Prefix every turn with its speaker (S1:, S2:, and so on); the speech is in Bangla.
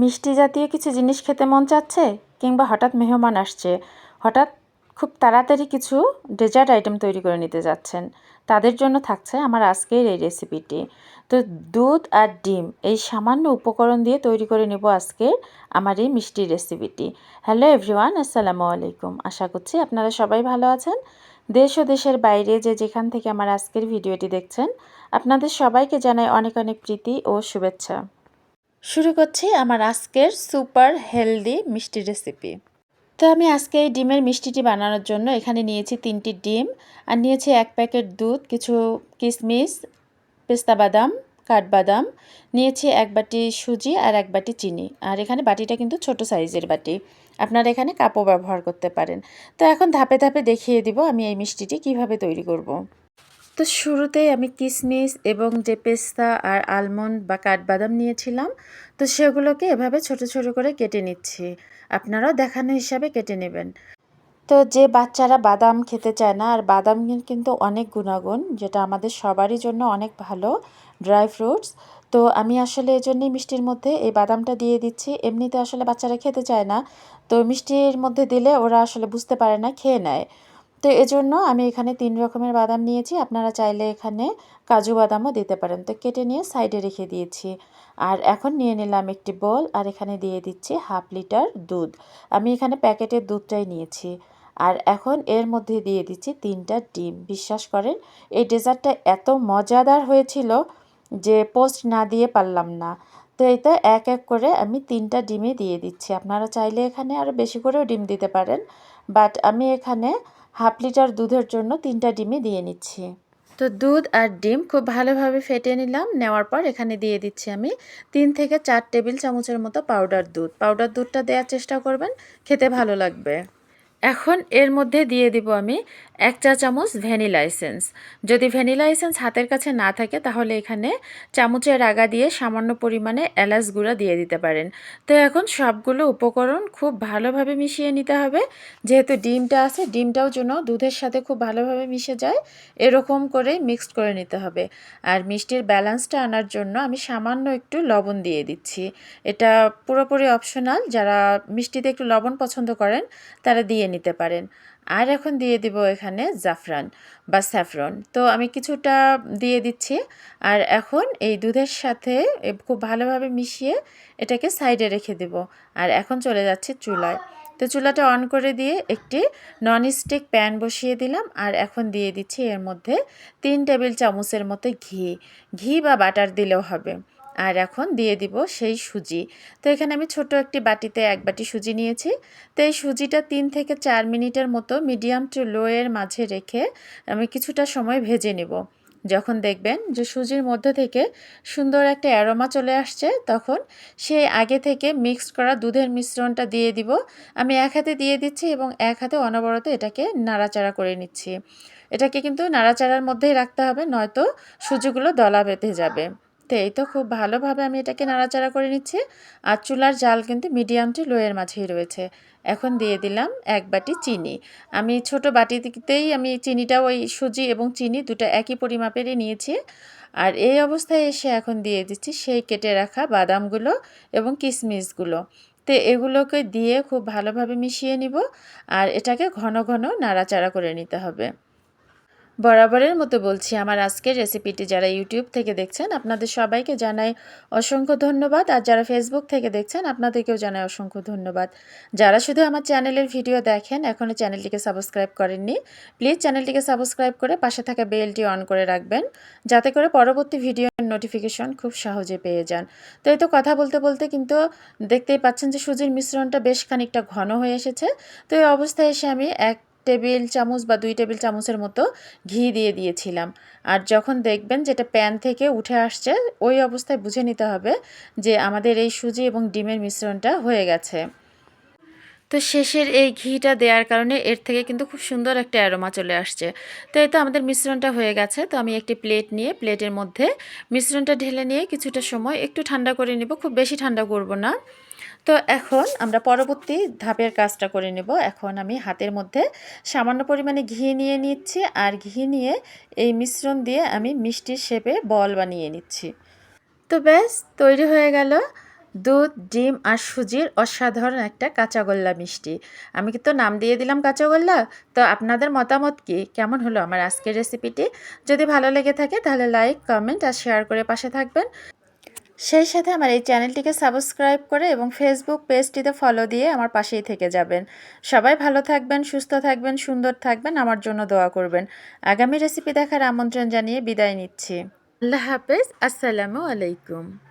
S1: মিষ্টি জাতীয় কিছু জিনিস খেতে মন চাচ্ছে কিংবা হঠাৎ মেহমান আসছে, হঠাৎ খুব তাড়াতাড়ি কিছু ডেজার্ট আইটেম তৈরি করে নিতে যাচ্ছেন। তাদের জন্য থাকছে আমার আজকের এই রেসিপিটি তো দুধ আর ডিম, এই সামান্য উপকরণ দিয়ে তৈরি করে নেব আজকে আমার এই মিষ্টির রেসিপিটি হ্যালো এভরিওয়ান আসসালামু আলাইকুম। আশা করছি আপনারা সবাই ভালো আছেন। দেশ ও দেশের বাইরে যে যেখান থেকে আমার আজকের ভিডিওটি দেখছেন, আপনাদের সবাইকে জানাই অনেক অনেক প্রীতি ও শুভেচ্ছা। শুরু করছি আমার আজকের সুপার হেলদি মিষ্টি রেসিপি। তো আমি আজকে এই ডিমের মিষ্টিটি বানানোর জন্য এখানে নিয়েছি তিনটি ডিম আর নিয়েছি এক প্যাকেট দুধ, কিছু কিশমিশ, পেস্তা বাদাম, কাঠবাদাম, নিয়েছি এক বাটি সুজি আর এক বাটি চিনি। আর এখানে বাটিটা কিন্তু ছোট সাইজের বাটি। আপনারা এখানে কাপও ব্যবহার করতে পারেন। তো এখন ধাপে ধাপে দেখিয়ে দিব আমি এই মিষ্টিটি কীভাবে তৈরি করব। তো শুরুতেই আমি কিশমিশ এবং যে পেস্তা আর আলমন্ড বা কাঠবাদাম নিয়েছিলাম, তো সেগুলোকে এভাবে ছোট ছোট করে কেটে নিচ্ছি। আপনারাও দেখানো হিসাবে কেটে নেবেন। তো যে বাচ্চারা বাদাম খেতে চায় না, আর বাদাম কিন্তু অনেক গুণাগুণ, যেটা আমাদের সবারই জন্য অনেক ভালো, ড্রাই ফ্রুটস। তো আমি আসলে এই জন্যই মিষ্টির মধ্যে এই বাদামটা দিয়ে দিচ্ছি। এমনিতে আসলে বাচ্চারা খেতে চায় না, তো মিষ্টির মধ্যে দিলে ওরা আসলে বুঝতে পারে না, খেয়ে নেয়। তো এজন্য আমি এখানে তিন রকমের বাদাম নিয়েছি। আপনারা চাইলে এখানে কাজু বাদামও দিতে পারেন। তো কেটে নিয়ে সাইডে রেখে দিয়েছি। আর এখন নিয়ে নিলাম একটি বল আর এখানে দিয়ে দিচ্ছি হাফ লিটার দুধ। আমি এখানে প্যাকেটের দুধটাই নিয়েছি। আর এখন এর মধ্যে দিয়ে দিচ্ছি তিনটা ডিম। বিশ্বাস করেন, এই ডেজার্টটা এত মজাদার হয়েছিল যে পোস্ট না দিয়ে পারলাম না। তো এইটা এক এক করে আমি তিনটা ডিমে দিয়ে দিচ্ছি। আপনারা চাইলে এখানে আরও বেশি করেও ডিম দিতে পারেন। বাট আমি এখানে হাফ লিটার দুধের জন্য তিনটা ডিমই দিয়ে নিচ্ছি। তো দুধ আর ডিম খুব ভালোভাবে ফেটে নিলাম, নেওয়ার পর এখানে দিয়ে দিচ্ছি আমি তিন থেকে চার টেবিল চামচের মতো পাউডার দুধ। পাউডার দুধটা দেওয়ার চেষ্টা করবেন, খেতে ভালো লাগবে। এখন এর মধ্যে দিয়ে দিব আমি এক চা চামচ ভ্যানিলা এসেন্স। যদি ভ্যানিলা এসেন্স হাতের কাছে না থাকে, তাহলে এখানে চামচের আগা দিয়ে সামান্য পরিমাণে এলাচ গুঁড়া দিয়ে দিতে পারেন। তো এখন সবগুলো উপকরণ খুব ভালোভাবে মিশিয়ে নিতে হবে। যেহেতু ডিমটা আছে, ডিমটাও যেন দুধের সাথে খুব ভালোভাবে মিশে যায়, এরকম করে মিক্সড করে নিতে হবে। আর মিষ্টির ব্যালেন্সটা আনার জন্য আমি সামান্য একটু লবণ দিয়ে দিচ্ছি। এটা পুরোপুরি অপশনাল, যারা মিষ্টিতে একটু লবণ পছন্দ করেন, তারা দিয়ে নিতে পারেন। আর এখন দিয়ে দিব এখানে জাফরান বা স্যাফরন। তো আমি কিছুটা দিয়ে দিচ্ছি। আর এখন এই দুধের সাথে খুব ভালোভাবে মিশিয়ে এটাকে সাইডে রেখে দেব। আর এখন চলে যাচ্ছে চুলায়। তো চুলাটা অন করে দিয়ে একটি ননস্টিক প্যান বসিয়ে দিলাম। আর এখন দিয়ে দিচ্ছি এর মধ্যে তিন টেবিল চামচের মতো ঘি। ঘি বা বাটার দিলেও হবে। আর এখন দিয়ে দিব সেই সুজি। তো এখানে আমি ছোট একটি বাটিতে এক বাটি সুজি নিয়েছি। তো এই সুজিটা তিন থেকে চার মিনিটের মতো মিডিয়াম টু লো এর মাঝে রেখে আমি কিছুটা সময় ভেজে নেব। যখন দেখবেন যে সুজির মধ্যে থেকে সুন্দর একটা অ্যারোমা চলে আসছে, তখন সেই আগে থেকে মিক্সড করা দুধের মিশ্রণটা দিয়ে দিব। আমি এক হাতে দিয়ে দিচ্ছি এবং এক হাতে অনবরত এটাকে নাড়াচাড়া করে নিচ্ছি। এটাকে কিন্তু নাড়াচাড়ার মধ্যেই রাখতে হবে, নয়তো সুজিগুলো দলা বেঁধে যাবে। তো এই তো খুব ভালোভাবে আমি এটাকে নাড়াচাড়া করে নিচ্ছি। আর চুলার জাল কিন্তু মিডিয়াম টু লোয়ের মাঝেই রয়েছে। এখন দিয়ে দিলাম এক বাটি চিনি। আমি ছোট বাটিতেই আমি চিনিটা ওই সুজি এবং চিনি দুটো একই পরিমাপেরই নিয়েছি। আর এই অবস্থায় এসে এখন দিয়ে দিচ্ছি সেই কেটে রাখা বাদামগুলো এবং কিশমিশগুলো তো এগুলোকে দিয়ে খুব ভালোভাবে মিশিয়ে নিব। আর এটাকে ঘন ঘন নাড়াচাড়া করে নিতে হবে। বরাবরের মতো বলছি, আমার আজকের রেসিপিটি যারা ইউটিউব থেকে দেখছেন, আপনাদের সবাইকে জানাই অসংখ্য ধন্যবাদ। আর যারা ফেসবুক থেকে দেখছেন, আপনাদেরকেও জানাই অসংখ্য ধন্যবাদ। যারা শুধু আমার চ্যানেলের ভিডিও দেখেন এখনও চ্যানেলটিকে সাবস্ক্রাইব করেননি, প্লিজ চ্যানেলটিকে সাবস্ক্রাইব করে পাশে থাকা বেলটি অন করে রাখবেন, যাতে করে পরবর্তী ভিডিওর নোটিফিকেশন খুব সহজে পেয়ে যান। তো এই তো কথা বলতে বলতে কিন্তু দেখতেই পাচ্ছেন যে সুজির মিশ্রণটা বেশ খানিকটা ঘন হয়ে এসেছে। তো এই অবস্থায় এসে আমি এক টেবিল চামচ বা দুই টেবিল চামচের মতো ঘি দিয়ে দিয়েছিলাম। আর যখন দেখবেন যেটা প্যান থেকে উঠে আসছে, ওই অবস্থায় বুঝে নিতে হবে যে আমাদের এই সুজি এবং ডিমের মিশ্রণটা হয়ে গেছে। তো শেষের এই ঘিটা দেওয়ার কারণে এর থেকে কিন্তু খুব সুন্দর একটা অ্যারোমা চলে আসছে। তো এই তো আমাদের মিশ্রণটা হয়ে গেছে। তো আমি একটি প্লেট নিয়ে, প্লেটের মধ্যে মিশ্রণটা ঢেলে নিয়ে কিছুটা সময় একটু ঠান্ডা করে নিব, খুব বেশি ঠান্ডা করব না। তো এখন আমরা পরবর্তী ধাপের কাজটা করে নেব। এখন আমি হাতের মধ্যে সামান্য পরিমাণে ঘি নিয়ে নিচ্ছি আর ঘি নিয়ে এই মিশ্রণ দিয়ে আমি মিষ্টির শেপে বল বানিয়ে নিচ্ছি। তো ব্যাস, তৈরি হয়ে গেল। দুধ, ডিম আর সুজির অসাধারণ একটা কাঁচাগোল্লা মিষ্টি। আমি কিন্তু নাম দিয়ে দিলাম কাঁচাগোল্লা? তো আপনাদের মতামত কি? কেমন হলো আমার আজকের রেসিপিটি? যদি ভালো লেগে থাকে তাহলে লাইক, কমেন্ট আর শেয়ার করে পাশে থাকবেন। সেই সাথে আমার এই চ্যানেলটিকে সাবস্ক্রাইব করে এবং ফেসবুক পেজটিতে ফলো দিয়ে আমার পাশেই থেকে যাবেন। সবাই ভালো থাকবেন, সুস্থ থাকবেন, সুন্দর থাকবেন, আমার জন্য দোয়া করবেন। আগামী রেসিপি দেখার আমন্ত্রণ জানিয়ে বিদায় নিচ্ছি। আল্লাহ হাফেজ, আসসালামু আলাইকুম।